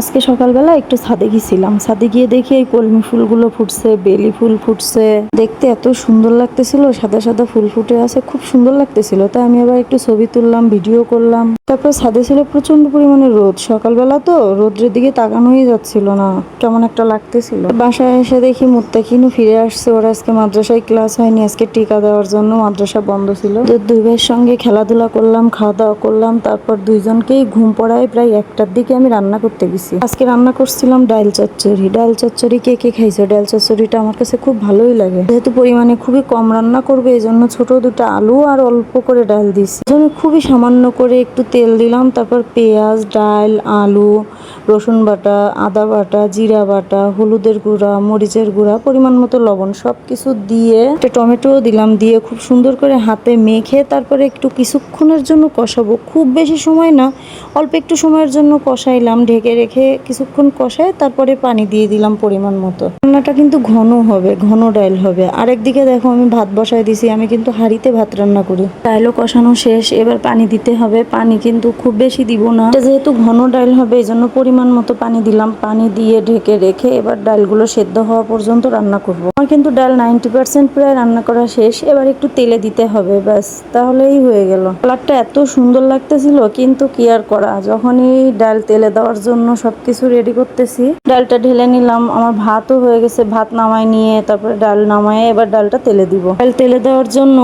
আজকে সকালবেলা একটু ছাদে গিয়েছিলাম ছাদে গিয়ে দেখি এই কলমি ফুলগুলো ফুটছে, বেলি ফুল ফুটছে। দেখতে এত সুন্দর লাগতেছিল, সাদা সাদা ফুল ফুটে আছে, খুব সুন্দর লাগতেছিল। তাই আমি আবার একটু ছবি তুললাম, ভিডিও করলাম। তারপর ছাদে ছিল প্রচণ্ড পরিমাণে রোদ। সকালবেলা তো রোদ্রের দিকে তাকানোই যাচ্ছিল না, কেমন একটা লাগতেছিল। বাসায় এসে দেখি মুত্তাকিনু ফিরে আসছে। ওরা আজকে মাদ্রাসায় ক্লাস হয়নি, আজকে টিকা দেওয়ার জন্য মাদ্রাসা বন্ধ ছিল। তো দুই ভাইয়ের সঙ্গে খেলাধুলা করলাম খাওয়া দাওয়া করলাম, তারপর দুইজনকেই ঘুম পড়ায় প্রায় একটার দিকে আমি রান্না করতে গেছি। আজকে রান্না করছিলাম ডাল চচ্চড়ি। ডাল চচ্চড়ি কে কে খাইছো? ডাল চচ্চড়িটা আমার কাছে খুব ভালোই লাগে। যেহেতু পরিমাণে খুবই কম রান্না করবে এই জন্য ছোট দুটো আলু আর অল্প করে ডাল দিছি খুবই সামান্য করে একটু তেল দিলাম, তারপর পেঁয়াজ, ডাল, আলু, রসুন বাটা, আদা বাটা, জিরা বাটা, হলুদের গুঁড়া, মরিচের গুঁড়া, পরিমাণ মতো লবণ সব কিছু দিয়ে একটা টমেটো দিলাম, দিয়ে খুব সুন্দর করে হাতে মেখে তারপরে একটু কিছুক্ষণের জন্য কষাবো। খুব বেশি সময় না, অল্প একটু সময়ের জন্য কষাইলাম, ঢেকে রেখে কিছুক্ষণ কষায় তারপরে পানি দিয়ে দিলাম পরিমাণ মতো। রান্নাটা কিন্তু ঘন হবে, ঘন ডাইল হবে। আরেকদিকে দেখো আমি ভাত বসাই দিছি, আমি কিন্তু হাঁড়িতে ভাত রান্না করি। ডাইলও কষানো শেষ, এবার পানি দিতে হবে, পানি কিন্তু খুব বেশি দিব না। এটা যেহেতু ঘন ডাইল হবে, এই জন্য পরিমাণ মতো পানি দিলাম। পানি দিয়ে ঢেকে রেখে এবার ডালগুলো সেদ্ধ হওয়া পর্যন্ত রান্না করব। আমার কিন্তু ডাল নাইনটি পার্সেন্ট প্রায় রান্না করা শেষ। এবার একটু তেলে দিতে হবে, ব্যাস, তাহলেই হয়ে গেল। কালারটা এত সুন্দর লাগতেছিল, কিন্তু কি আর করা? যখনই ডাল তেলে দেওয়ার জন্য সবকিছু রেডি করতেছি, ডালটা ঢেলে নিলাম। আমার ভাতও হয়ে গেছে, ভাত নামায় নিয়ে তারপরে ডাল নামায় এবার ডালটা তেলে দিব। ডাল তেলে দেওয়ার জন্য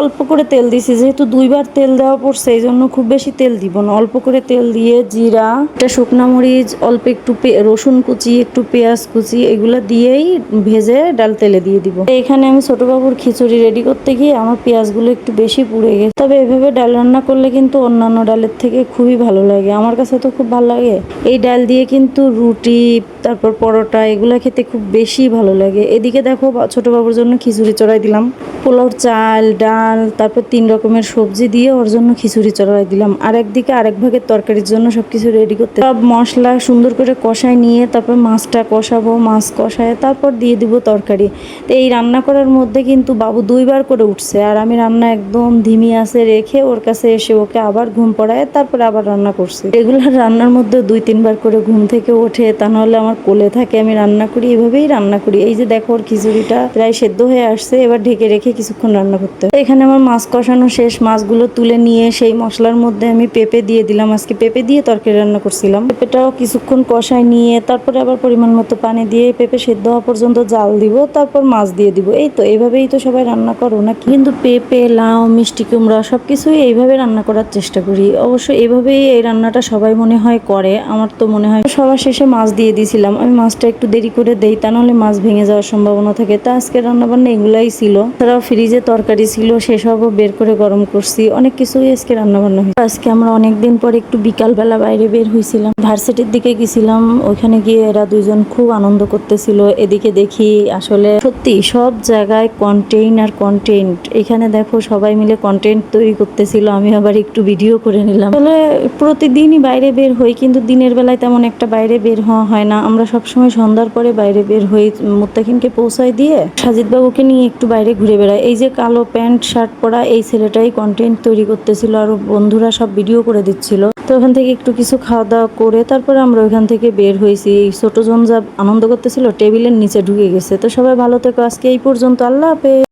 অল্প করে তেল দিছি, যেহেতু দুইবার তেল দেওয়া পড়ছে, এই জন্য খুব বেশি তেল দিব না। অল্প করে তেল দিয়ে জিরা, একটা শুকনা মরিচ, অল্প একটু রসুন কুচি, একটু পেঁয়াজ কুচি, এগুলো দিয়েই ভেজে ডাল তেলে দিয়ে দিব। এখানে আমি ছোট বাবুর খিচুড়ি রেডি করতে গিয়ে আমার পেঁয়াজগুলো একটু বেশি পুড়ে গেছে। তবে এভাবে ডাল রান্না করলে কিন্তু অন্যান্য ডালের থেকে খুবই ভালো লাগে। আমার কাছে তো খুব ভালো লাগে। এই ডাল দিয়ে কিন্তু রুটি, তারপর পরোটা, এগুলো খেতে খুব বেশি ভালো লাগে। এদিকে দেখো বা- ছোট বাবুর জন্য খিচুড়ি চড়াই দিলাম। পোলাওর চাল, ডাল, তারপর তিন রকমের সবজি দিয়ে ওর জন্য খিচুড়ি চড়াই দিলাম। আর একদিকে আরেক ভাগের তরকারির জন্য সবকিছু রেডি করতে সব মশলা সুন্দর করে কষায় নিয়ে তারপর মাছটা কষাবো, মাছ কষায় তারপর দিয়ে দিব তরকারি। তো এই রান্না করার মধ্যে কিন্তু বাবু দুইবার করে উঠছে আর আমি রান্না একদম ধিমি আছে রেখে ওর কাছে এসে ওকে আবার ঘুম পড়ায়, তারপরে আবার রান্না করছি। রেগুলার রান্নার মধ্যে দুই তিনবার করে ঘুম থেকে ওঠে, তা নাহলে আমার কোলে থাকে, আমি রান্না করি, এভাবেই রান্না করি। এই যে দেখো ওর খিচুড়িটা প্রায় সেদ্ধ হয়ে আসছে, এবার ঢেকে রেখে কিছুক্ষণ রান্না করতে। এখানে আমার মাছ কষানো শেষ, মাছগুলো তুলে নিয়ে সেই মশলার মধ্যে আমি পেঁপে দিয়ে দিলাম, আজকে পেঁপে দিয়ে তরকারি রান্না করছিলাম। পেঁপেটাও কিছুক্ষণ কষায় নিয়ে তারপরে আবার পরিমাণ মতো পানি দিয়ে পেঁপে সেদ্ধ হওয়া পর্যন্ত জাল দিব, তারপর মাছ দিয়ে দিব। এই তো, এইভাবেই তো সবাই রান্না করো না কিন্তু পেঁপে, লাউ, মিষ্টি কুমড়া সব কিছুই এইভাবে রান্না করার চেষ্টা করি। অবশ্য এইভাবেই এই রান্নাটা সবাই মনে হয় করে, আমার তো মনে হয় সবার শেষে মাছ দিয়ে দিয়েছিলাম আমি মাছটা একটু দেরি করে দেই, তা নাহলে মাছ ভেঙে যাওয়ার সম্ভাবনা থাকে। তা আজকে রান্না বান্না এগুলাই ছিল। তারাও ফ্রিজে তরকারি ছিল, সেসবও বের করে গরম করছি। অনেক কিছুই আজকে রান্না বান্না হয়েছে। আজকে আমরা অনেক দিন পর একটু বিকালবেলা বাইরে বের হয়েছিলাম ভার্সিটির দিকে গেছিলাম ওইখানে গিয়ে এরা দুইজন খুব আনন্দ করতেছিল। এদিকে দেখি আসলে সত্যি সব জায়গায় কন্টেইন আর কন্টেন্ট এখানে দেখো সবাই মিলে কন্টেন্ট তৈরি করতেছিল, আমি আবার একটু ভিডিও করে নিলাম। আসলে প্রতিদিনই বাইরে বের হই, কিন্তু দিনের বেলায় তেমন একটা বাইরে বের হওয়া হয় না। আমরা সবসময় সন্ধ্যার পরে বাইরে বের হই মুত্তাকিনকে পৌঁছায় দিয়ে সাজিদ বাবুকে নিয়ে একটু বাইরে ঘুরে বেড়াই। এই যে কালো প্যান্ট, শার্ট পরা এই ছেলেটাই কন্টেন্ট তৈরি করতেছিল, আর বন্ধুরা সব ভিডিও করে দিচ্ছিল। তো ওখান থেকে একটু কিছু খাওয়া দাওয়া করে তারপরে আমরা ওইখান থেকে বের হয়েছি। ছোট জন যা আনন্দ করতেছিল, টেবিলের নিচে ঢুকে গেছে। তো সবাই ভালো থেকো, আজকে এই পর্যন্ত। আল্লাহ হাফেজ।